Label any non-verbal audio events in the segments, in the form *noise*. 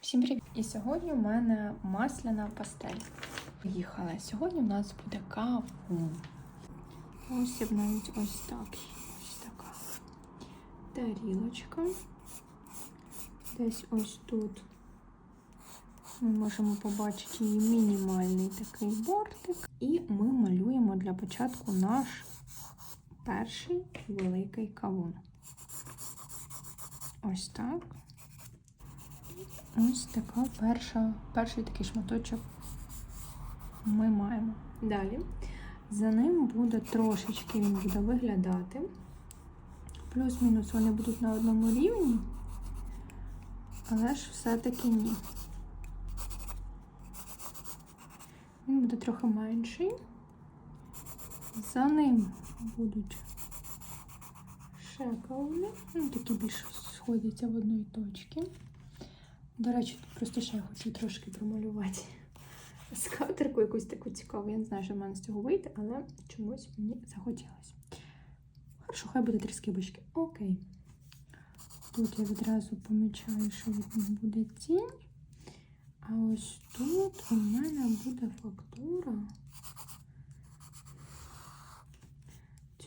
Всім привіт! І сьогодні у мене масляна пастель. Поїхала. Сьогодні у нас буде каву. Ось навіть ось так. Ось така тарілочка. Десь ось тут ми можемо побачити її мінімальний такий бортик. І ми малюємо для початку наш перший великий кавун. Ось так. Ось така перша, перший такий шматочок ми маємо. Далі за ним буде трошечки він буде виглядати. Плюс-мінус вони будуть на одному рівні, але ж все-таки ні. Він буде трохи менший. За ним будуть ще ну такі більш сходяться в одної точки. До речі, просто ще я хочу трошки промалювати скатерку якусь таку цікаву. Я не знаю, що в мене з цього вийде, але чомусь мені захотілося. Хорошо, хай буде три скибочки. Окей. Тут я відразу помічаю, що від них буде тінь. А ось тут у мене буде фактура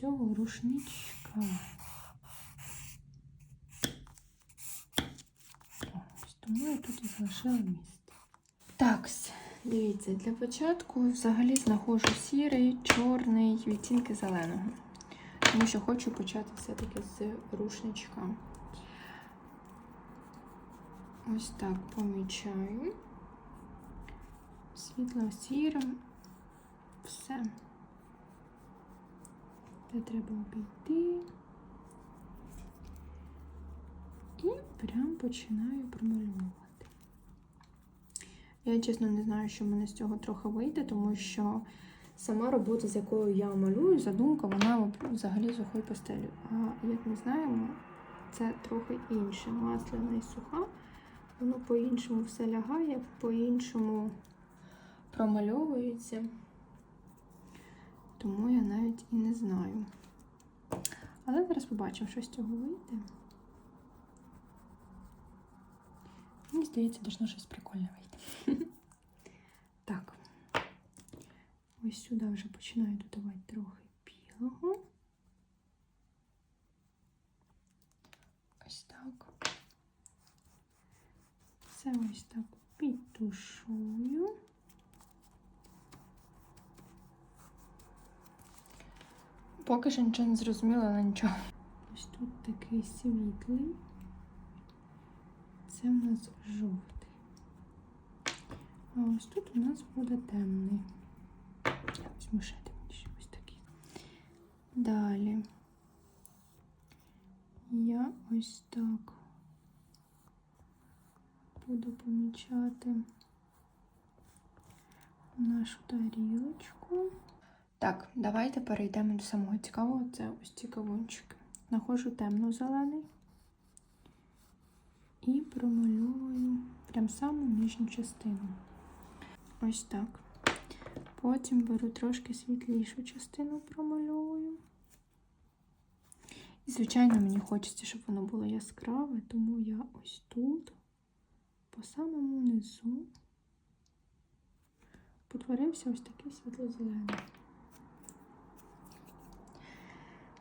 цього рушничка. Ось тому я тут і залишила місце. Так, дивіться, для початку взагалі знаходжу сірий, чорний, відтінки зеленого. Тому що хочу почати все-таки з рушничка. Ось так помічаю. Світло сірим. Все. Це треба обійти. І прям починаю промалювати. Я, чесно, не знаю, що в мене з цього трохи вийде, тому що сама робота, з якою я малюю, задумка, вона взагалі сухою пастелю. А як ми знаємо, це трохи інше. Масляна і суха. Воно по-іншому все лягає, по-іншому промальовується. Тому я навіть і не знаю. Але зараз побачимо, що з цього вийде. Мені здається, должно щось прикольне вийти. *laughs* так. Ось сюди вже починаю додавати трохи білого. Ось так. Це ось так підтушую. Поки що нічого не зрозуміла, але нічого. Ось тут такий світлий. Це у нас жовтий. А ось тут у нас буде темний. Ми ще темніші, ось такий. Далі. Я ось так буду помічати нашу тарілочку. Так, давайте перейдемо до самого цікавого. Це ось ці кавунчики. Находжу темно-зелений і промальовую прям саму нижню частину. Ось так. Потім беру трошки світлішу частину, промальовую. І, звичайно, мені хочеться, щоб воно було яскраве, тому я ось тут, по самому низу, потворився ось такий світло-зелений.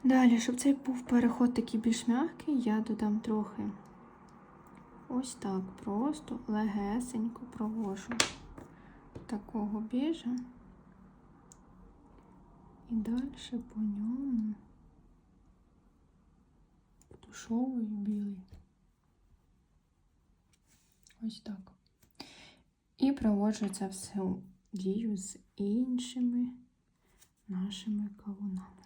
Далі, щоб цей був переход такий більш м'який, я додам трохи ось так, просто легесенько провожу такого біжа. І далі по ньому тушовую білий. Ось так. І проводжу це все дію з іншими нашими кавунами.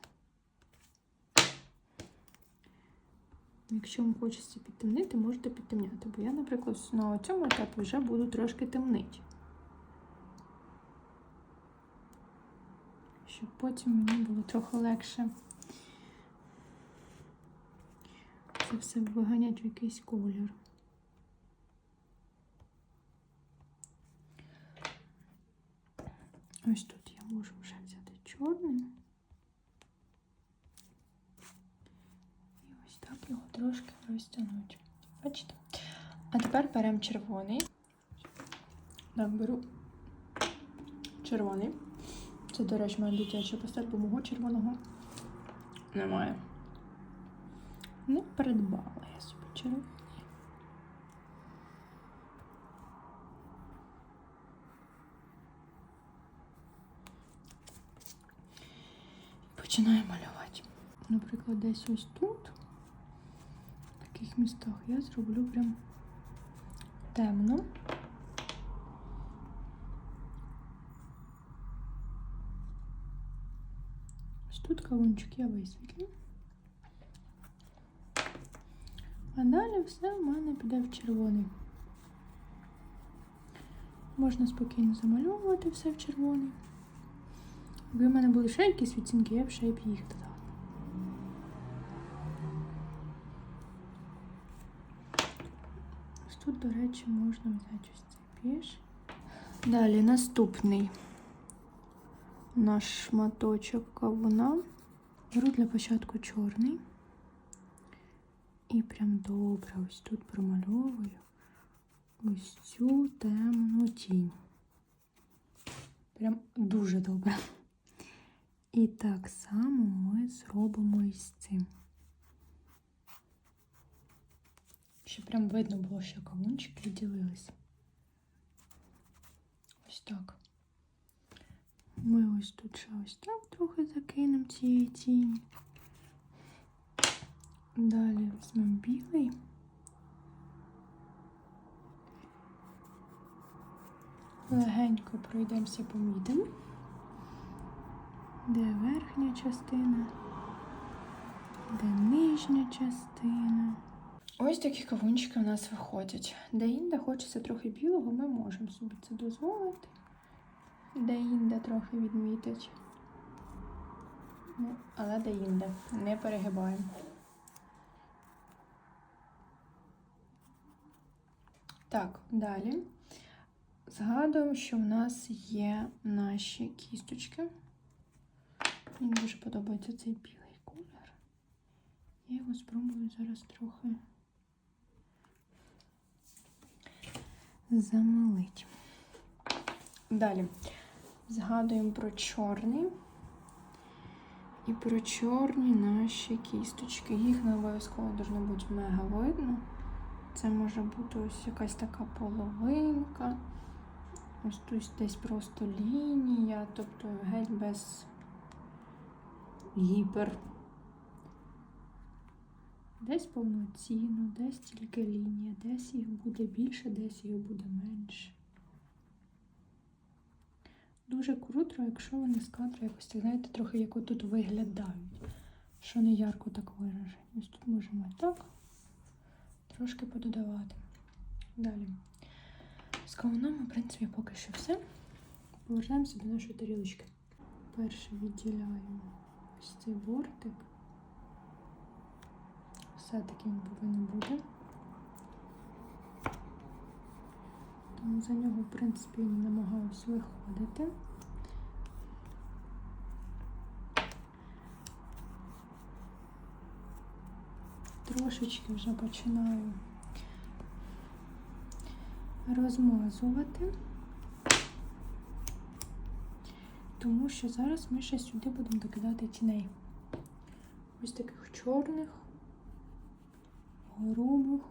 Якщо вам хочеться підтемнити, можете підтемняти. Бо я, наприклад, на цьому етапі вже буду трошки темнити. Щоб потім мені було трохи легше це все виганяти в якийсь колір. Ось тут я можу вже взяти чорним. І ось так його трошки розтягнути. Бачите? А тепер беремо червоний. Так, беру червоний. Це, до речі, моя дитяча постель, бо мого червоного немає. Не придбала я собі червоний. Починаю малювати. Наприклад, десь ось тут, в містах, я зроблю прям темно. Ось тут кавунчик я висвітлю. А далі все в мене піде в червоний. Можна спокійно замальовувати все в червоний. Якби в мене були ще якісь відцінки, я б ще б їх додала. Ось тут, до речі, можна взяти ось цей піж. Далі наступний наш шматочок кавуна. Беру для початку чорний. І прям добре ось тут промальовую ось цю темну тінь. Прям дуже добре. І так само ми зробимо із цим. Щоб прям видно було, що кавунчики відділилися. Ось так. Ми ось тут ще ось так трохи закинемо цієї тіні. Далі візьмемо білий. Легенько пройдемося по мідам. Де верхня частина, де нижня частина. Ось такі кавунчики у нас виходять. Де інде хочеться трохи білого, ми можемо собі це дозволити. Де інде трохи відмітить. Ну, але де інде. Не перегибаємо. Так, далі. Згадуємо, що в нас є наші кісточки. Мені дуже подобається цей білий колір. Я його спробую зараз трохи замилити. Далі згадуємо про чорний і про чорні наші кісточки. Їх не обов'язково должно бути мега видно. Це може бути ось якась така половинка. Ось тут десь просто лінія, тобто геть без гіпер. Десь повноцінно, десь тільки лінія, десь їх буде більше, десь їх буде менше. Дуже круто, якщо вони з кадру якось, знаєте, трохи як отут виглядають, що не ярко так виражені. Ось тут можемо так трошки пододавати. Далі. З кавуном, в принципі, поки що все. Повернемося до нашої тарілочки. Перше відділяємо ось цей бортик. Все-таки він повинен бути. Тому за нього, в принципі, не намагаюся виходити. Трошечки вже починаю розмазувати, тому що зараз ми ще сюди будемо докидати тіней. Ось таких чорних, грубих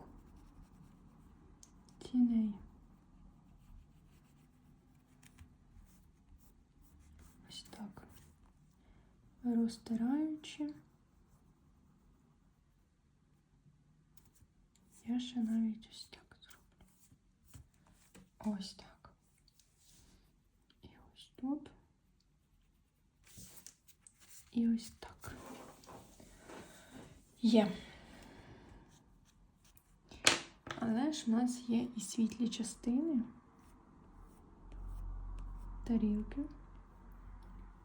тіней. Ось так. Розтираючи. Я ще навіть ось так зроблю. Ось так. І ось тут. І ось так. Є. Але ж в нас є і світлі частини тарілки.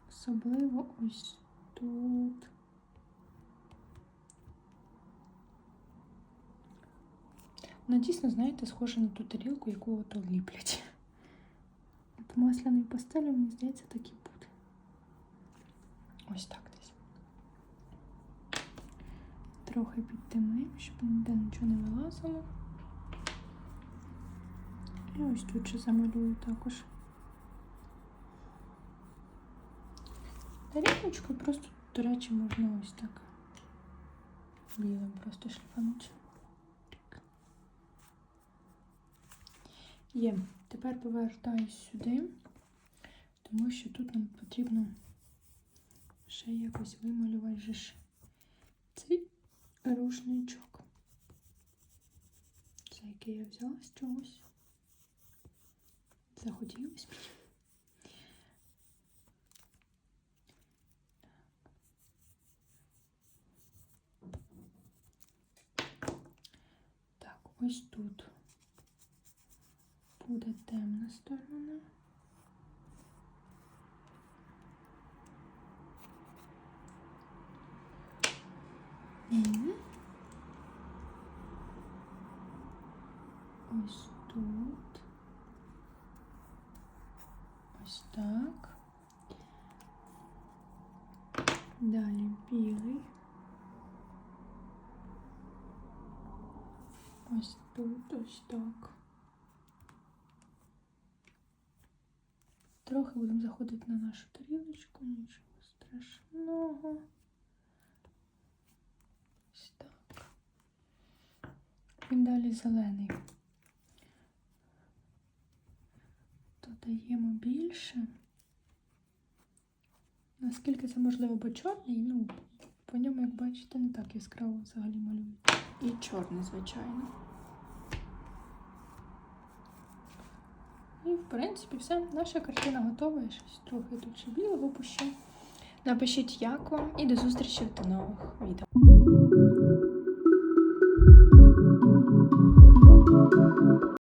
Особливо ось тут. Вона дійсно, знаєте, схожа на ту тарілку, яку ото ліплять. От масляний пастель, мені здається, так і буде. Ось так десь. Трохи підтемним, щоб ніде нічого не вилазило. Ось тут ще замалюю також. Тарілочкою просто, до речі, можна ось так. Білим просто шліфанути. Так. Є. Тепер повертаюсь сюди, тому що тут нам потрібно ще якось вималювати цей рушничок. Це який я взяла з чогось. Захотілось мені. Так, ось тут буде темна сторона. Ось тут. Ось так. Далі білий. Ось тут, ось так. Трохи будемо заходити на нашу тарілочку, нічого страшного. Ось так. І далі зелений. Додаємо більше. Наскільки це можливо, бо чорний, ну, по ньому, як бачите, не так яскраво взагалі малюють. І чорний, звичайно. І, в принципі, все. Наша картина готова. Я щось трохи тут ще білого пущу. Напишіть, як вам, і до зустрічі в нових відео.